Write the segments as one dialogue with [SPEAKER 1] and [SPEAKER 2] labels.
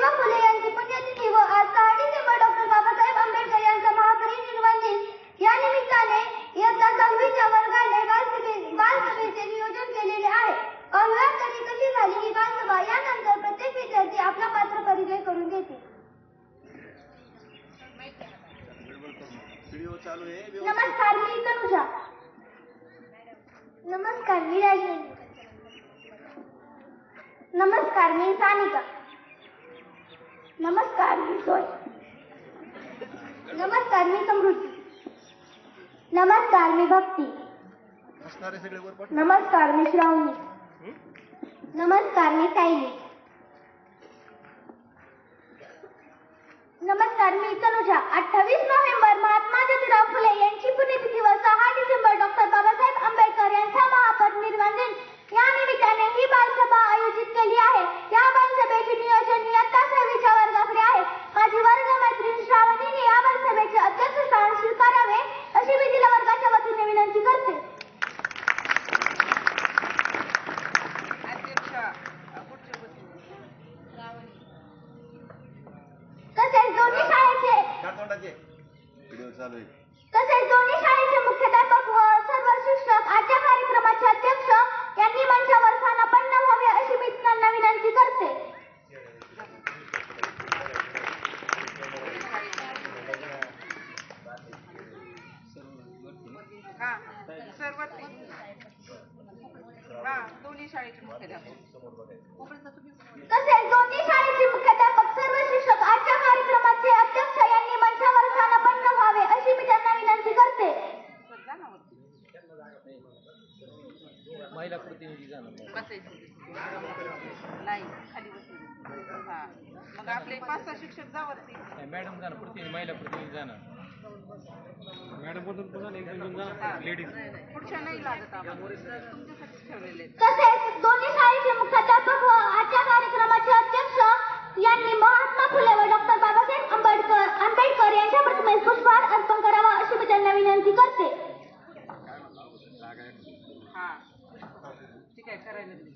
[SPEAKER 1] ज्योतिबा फुले यांची पुण्यतिथी व आज सहा डिसेंबर डॉक्टर बाबासाहेब आंबेडकर यांचा महापरिनिर्वाण दिन या निमित्ताने इयत्ता सहावीच्या वर्गाने बालसभे बालसभेचे नियोजन केलेले आहे. पाहुया तरी कशी झाली ही बालसभा? यानंतर प्रत्येक विद्यार्थी आपला पात्र परिचय करून घेते नमस्कार मी तनुजा. नमस्कार मी राजवेणी नमस्कार मी सानिका. नमस्कार मी सोय. नमस्कार मी समृद्धी. नमस्कार मी भक्ती. नमस्कार मी श्रावणी. नमस्कार मी सायली. नमस्कार मी तनुजा. अठ्ठावीस नोव्हेंबर महात्मा ज्योतिराव फुले यांची पुण्यतिथी व सहा डिसेंबर डॉक्टर बाबासाहेब आंबेडकर यांचा महापरिनिर्वाण दिन. या निमित्ताने ही बालसभा आयोजित केली आहे या बालसभेचे नियोजन इयत्ता सहावीच्या वर्गाकडे आहे माझी वर्ग मैत्रीण श्रावणीने या बालसभेचे अध्यक्षस्थान स्वीकारावे अशी मी तिला वर्गाच्या वतीने विनंती करते
[SPEAKER 2] अध्यक्ष पुढचे
[SPEAKER 1] तसेच दोन्ही शाळेचे
[SPEAKER 3] चार तोंडाचे. व्हिडिओ चालू आहे.
[SPEAKER 1] तसेच दोन्ही शाळेचे मुख्याध्यापक व सर्व शिक्षक आजच्या कार्यक्रमाचे अध्यक्ष यांनी मंचावर स्थानापन्न व्हावे अशी मी त्यांना विनंती करते.
[SPEAKER 2] हा सर्वात हा दोन्ही शाळेचे मुख्याध्यापक
[SPEAKER 1] तसेच दोन्ही शाळेचे मुख्याध्यापक सर्व शिक्षक आजच्या कार्यक्रमाचे अध्यक्ष यांनी मंचावर स्थानापन्न व्हावे अशी मी त्यांना विनंती करते
[SPEAKER 2] सर जा ना वरती.
[SPEAKER 4] महिला प्रतिनिधी जाणार.
[SPEAKER 2] नाही खाली हा. मग आपले पाच सहा शिक्षक जा वरती
[SPEAKER 4] मॅडम जाणार प्रतिनिधी महिला प्रतिनिधी जाणार. मॅडमबद्दल पण एक दोन
[SPEAKER 2] हा.
[SPEAKER 4] जाणार लेडीज
[SPEAKER 2] पुढच्या नाही लागत आम्हाला. तुमच्यासाठी ठेवलेले आहेत.
[SPEAKER 1] तसेच दोन्ही शाळेचे मुख्याध्यापक व आजच्या कार्यक्रमाचे अध्यक्ष यांनी महात्मा फुले व डॉक्टर बाबासाहेब आंबेडकर आंबेडकर यांच्या प्रतिमेस पुष्पहार अर्पण करावा अशी मी त्यांना विनंती करते
[SPEAKER 2] हा ठीक आहे करायला दे.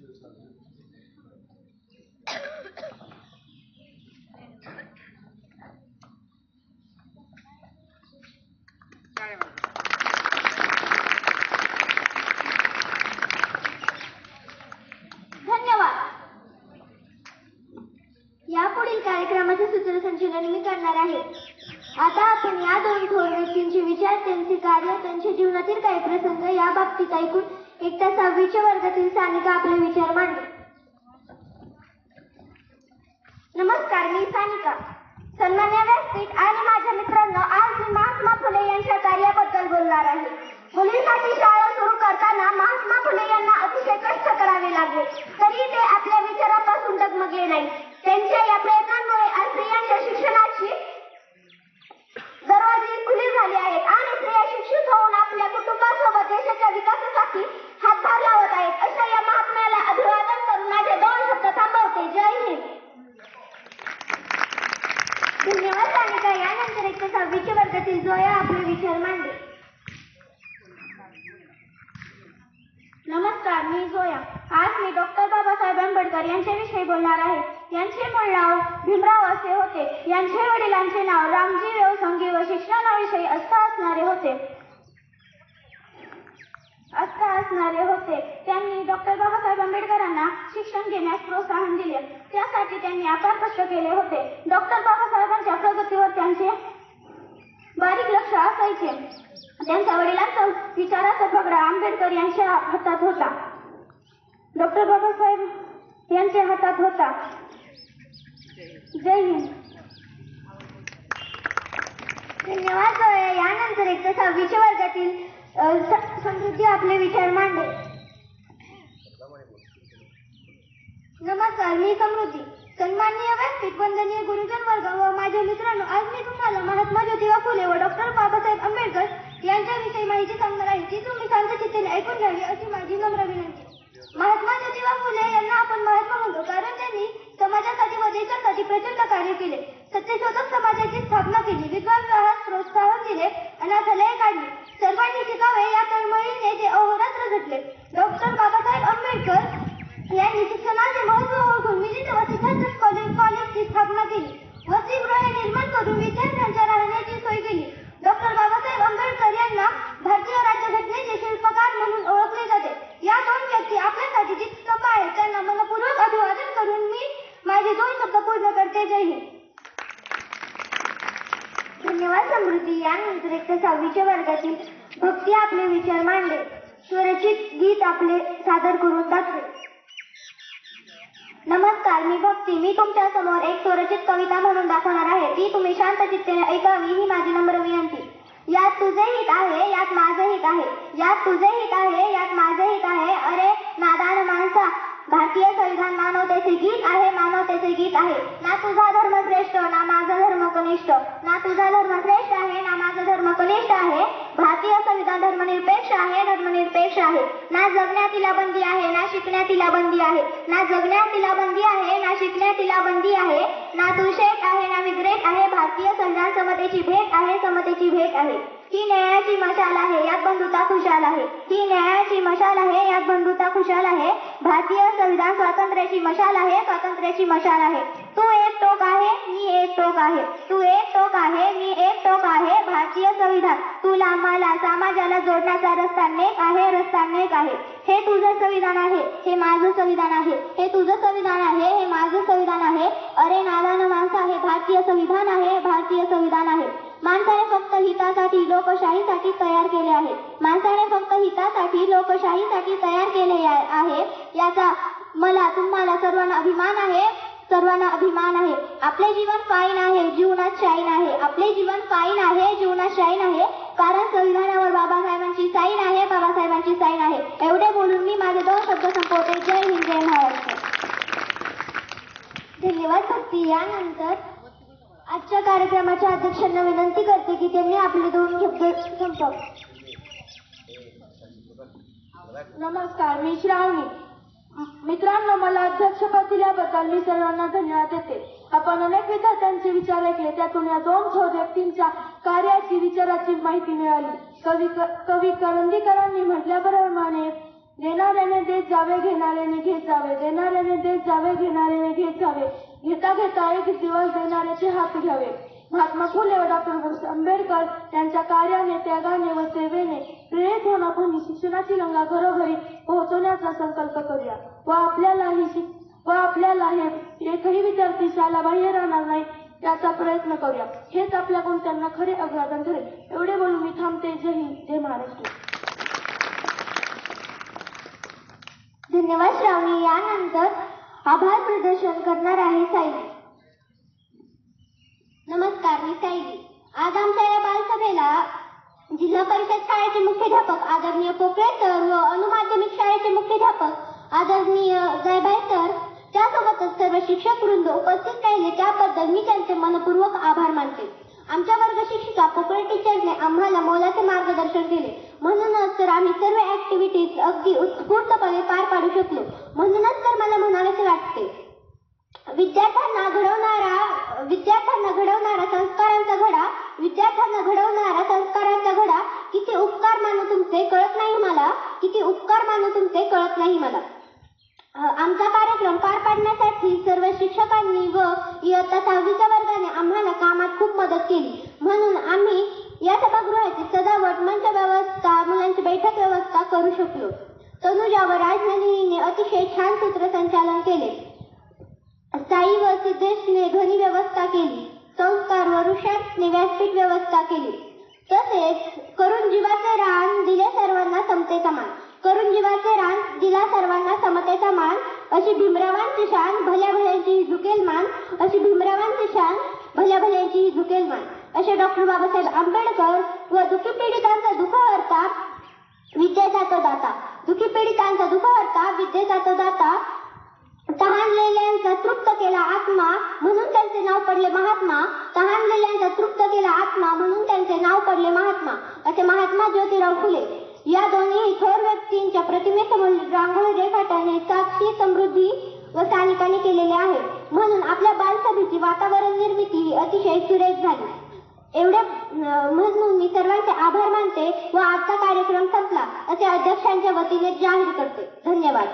[SPEAKER 2] शाळेमध्ये
[SPEAKER 1] धन्यवाद यापुढील कार्यक्रमाचे सूत्रसंचालन मी करणार आहे आता आपण या दोन थोर व्यक्तींचे विचार त्यांचे कार्य त्यांच्या जीवनातील काही प्रसंग या बाबतीत ऐकून एक तास सहावीच्या वर्गातील सानिका आपले विचार मांडले. नमस्कार मी सानिका. सन्मान्य व्यासपीठ आणि माझ्या मित्रांनो आज मी महात्मा फुले यांच्या कार्याबद्दल बोलणार आहे. मुलींसाठी शाळा सुरू करताना महात्मा फुले यांना अतिशय कष्ट करावे लागले. तरी ते आपल्या विचारापासून डगमगले नाही. त्यांच्या या प्रयत्नांमुळे आज स्त्रियांच्या शिक्षणाची दरवाजे खुले झाले आहेत आणि स्त्रिया शिक्षित होऊन आपल्या कुटुंबासोबत देशाच्या विकासासाठी हातभार लावत आहेत अशा या महात्म्याला अभिवादन करून माझे दोन शब्द थांबवते जय हिंद धन्यवाद सानिका इयत्ता सहावीच्या वर्गातील जोया आपले विचार मांडले नमस्कार मी जोया. आज मी डॉक्टर बाबासाहेब आंबेडकर यांच्याविषयी बोलणार आहे. यांचे मूळ नाव भीमराव असे होते. यांचे वडिलांचे नाव रामजी व्यवसंगी व शिक्षणाविषयी आस्था असणारे होते. आस्था असणारे होते. त्यांनी डॉक्टर बाबासाहेब आंबेडकरांना शिक्षण घेण्यास प्रोत्साहन दिले. त्यासाठी त्यांनी अपार कष्ट केले होते. डॉक्टर बाबासाहेबांच्या प्रगतीवर त्यांचे असायचे त्यांच्या वडिलांचा विचाराचा पगडा आंबेडकर यांच्या हातात होता. डॉक्टर बाबासाहेब यांच्या हातात होता. जय हिंद. धन्यवाद यानंतर यानंतर एकदा सहावीच्या वर्गातील समृद्धी आपले विचार मांडे. नमस्कार मी समृद्धी. सन्माननीय व्यासपीठ वंदनीय गुरुजन वर्ग व माझ्या मित्रांनो आज मी तुम्हाला महात्मा ज्योतिबा फुले व डॉक्टर बाबासाहेब आंबेडकर यांच्याविषयी माहिती सांगणार आहे ती तुम्ही शांतचित्तेने ऐकून घ्यावी अशी माझी नम्र विनंती महात्मा ज्योतिबा फुले यांना आपण महात्मा म्हणतो कारण त्यांनी समाजासाठी व देशासाठी प्रचंड कार्य केले. सत्यशोधक समाजाची स्थापना केली विद्वान प्रोत्साहन दिले अनाथालये काढली. सर्वांनी शिकावे या तळमळीने ते अहोरात्र झटले डॉक्टर बाबासाहेब आंबेडकर या शिक्षणाचे महत्त्व ओळखून मिलिंद व कॉलेज कॉलेजची स्थापना केली वसतिगृहे निर्माण करून विद्यार्थ्यांच्या राहण्याची सोय केली डॉक्टर बाबासाहेब आंबेडकर यांना भारतीय राज्यघटनेचे शिल्पकार म्हणून ओळखले जाते या दोन व्यक्ती आपल्यासाठी जी स्तंभ आहेत त्यांना मनपूर्वक अभिवादन करून मी माझे दोन शब्द पूर्ण करते जय हिंद धन्यवाद समृद्धी यानंतर सहावीच्या वर्गातील भक्ती आपले विचार मांडले स्वरचित गीत आपले सादर करून दाखवे नमस्कार मी भक्ती. मी तुमच्यासमोर एक स्वरचित कविता म्हणून दाखवणार आहे. ती तुम्ही शांत चित्तेने ऐकावी ही माझी नम्र विनंती. यात तुझे हित आहे यात माझे हित आहे. यात तुझे हित आहे यात माझे हित आहे. अरे नादान माणसा भारतीय संविधान मानवतेचे गीत आहे मानवतेचे गीत आहे. ना तुझा धर्म श्रेष्ठ ना माझा धर्म कनिष्ठ. ना तुझा धर्म श्रेष्ठ आहे ना माझा धर्म कनिष्ठ आहे. भारतीय संविधान धर्मनिरपेक्ष आहे धर्मनिरपेक्ष आहे. ना जगण्यातीला बंदी आहे ना शिकण्यातीला बंदी आहे. ना जगण्यातीला बंदी आहे ना शिकण्यातीला बंदी आहे. ना तू शेख आहे ना विग्रेक आहे. भारतीय संविधान समतेची भेट आहे समतेची भेट आहे. ही न्यायाची मशाल आहे यात बंधुता खुशाल आहे. ही न्यायाची मशाल आहे यात बंधुता खुशाल आहे. भारतीय संविधान स्वातंत्र्याची मशाल आहे स्वातंत्र्याची मशाल आहे. तू एक टोक आहे मी एक टोक आहे. तू एक टोक आहे मी एक टोक आहे भारतीय संविधान. तुला मला समाजाला जोडण्याचा रस्ता नेक आहे रस्ता नेक आहे. हे तुझं संविधान आहे हे माझं संविधान आहे. हे तुझं संविधान आहे हे माझं संविधान आहे. अरे नादान माणसा हे भारतीय संविधान आहे भारतीय संविधान आहे. माणसा हितासाठी लोकशाहीसाठी तयार केले आहे. माणसाने फक्त हितासाठी लोकशाहीसाठी तयार केले आहे. याचा मला तुम्हाला सर्वांना अभिमान आहे. सर्वांना अभिमान आहे. आपले जीवन फाईन आहे जीवनात शाईन आहे. आपले जीवन फाईन आहे जीवनात शाईन आहे. कारण संविधानावर बाबासाहेबांची साईन आहे बाबासाहेबांची साईन आहे. एवढे बोलून मी माझे दोन शब्द संपवते. जय हिंद जय महाराष्ट्र. धन्यवाद भक्ती. यानंतर आजच्या कार्यक्रमाच्या अध्यक्षांना विनंती करते की त्यांनी आपले दोन शब्द संपव.
[SPEAKER 5] नमस्कार मी श्रावणी. मित्रांनो मला अध्यक्षपद दिल्याबद्दल मी सर्वांना धन्यवाद देते. आपण अनेक विद्यार्थ्यांचे विचार ऐकले त्यातून या दोन थोर व्यक्तींच्या कार्याची विचाराची माहिती मिळाली. कवी कवी करंदीकरांनी म्हटल्याप्रमाणे देणाऱ्याने देत जावे घेणाऱ्याने घेत जावे देणाऱ्याने देत जावे घेणाऱ्याने घेत जावे. घेता घेता एक दिवस देणाऱ्याचे हात घ्यावे. महात्मा फुले व डॉक्टर आंबेडकर यांच्या कार्याने त्यागाने व सेवेने प्रेरित होऊन आपण शिक्षणाची गंगा घरोघरी पोहोचवण्याचा संकल्प करूया. व आपल्यालाही व आपल्याला हे एकही विद्यार्थी शाळा बाह्य राहणार नाही याचा प्रयत्न करूया. हेच आपल्याकडून त्यांना खरे अभिवादन ठरेल. एवढे बोलून मी थांबते. जय हिंद. जय महाराष्ट्र.
[SPEAKER 1] धन्यवाद श्रावणी यानंतर आभार प्रदर्शन करणार आहे सायली नमस्कार मी सायली आज आमच्या या बालसभेला जिल्हा परिषद शाळेचे मुख्याध्यापक आदरणीय पोकळे सर व अनुमाध्यमिक शाळेचे मुख्याध्यापक आदरणीय जयभाई सर त्यासोबतच सर्व शिक्षक वृंद उपस्थित राहिले. त्याबद्दल मी त्यांचे मनपूर्वक आभार मानते. आमच्या वर्ग शिक्षिका पोकळे टीचरने आम्हाला मोलाचे मार्गदर्शन केले. म्हणूनच तर आम्ही सर्व ऍक्टिव्हिटीज अगदी उत्स्फूर्तपणे पार पाडू शकलो. म्हणून तर मला म्हणावेसे वाटते विद्यार्थ्यांना घडवणारा विद्यार्थ्यांना घडवणारा संस्कारांचा घडा विद्यार्थ्यांना घडवणारा संस्कारांचा घडा किती उपकार मानू तुमचे कळत नाही मला किती उपकार मानू तुमचे कळत नाही मला. आमचा कार्यक्रम पार पाडण्यासाठी सर्व शिक्षकांनी व इयत्ता सहावीच्या वर्गाने आम्हाला कामात खूप मदत केली. म्हणून आम्ही या सभागृहाची सजावट मंच व्यवस्था मुलांची बैठक व्यवस्था करू शकलो. तनुजा व राजनंदिनीने अतिशय छान सूत्रसंचालन केले. साई व सिद्धेशने ध्वनी व्यवस्था केली. संस्कार व ऋषाने व्यासपीठ व्यवस्था केली. तसेच करून जीवाचे रान दिले सर्वांना समतेचा मान. करून जीवाचे रान दिला सर्वांना समतेचा मान. अशी भीमरावांची शान भल्या भल्यांची झुकेल मान. अशी भीमरावांची शान भल्या भल्यांची झुकेल मान. असे डॉक्टर बाबासाहेब आंबेडकर व दुःखी पीडितांचा दुःख हरता विद्येचा तो दाता. दुःखी पीडितांचा दुःख हरता विद्येचा तो दाता. तहानलेल्यांचा तृप्त केला आत्मा म्हणून त्यांचे नाव पडले महात्मा. तहानलेल्यांचा तृप्त केला आत्मा म्हणून त्यांचे नाव पडले महात्मा. असे महात्मा ज्योतिराव फुले. या दोन्ही थोर व्यक्तींच्या प्रतिमेसमोर रांगोळी रेखाटाने साक्षी समृद्धी व स्थानिकांनी केलेले आहे. म्हणून आपल्या बालसभेची वातावरण निर्मिती ही अतिशय सुरेख झाली. एवढे म्हणून मी सर्वांचे आभार मानते व आजचा कार्यक्रम संपला असे अध्यक्षांच्या वतीने जाहीर करते. धन्यवाद.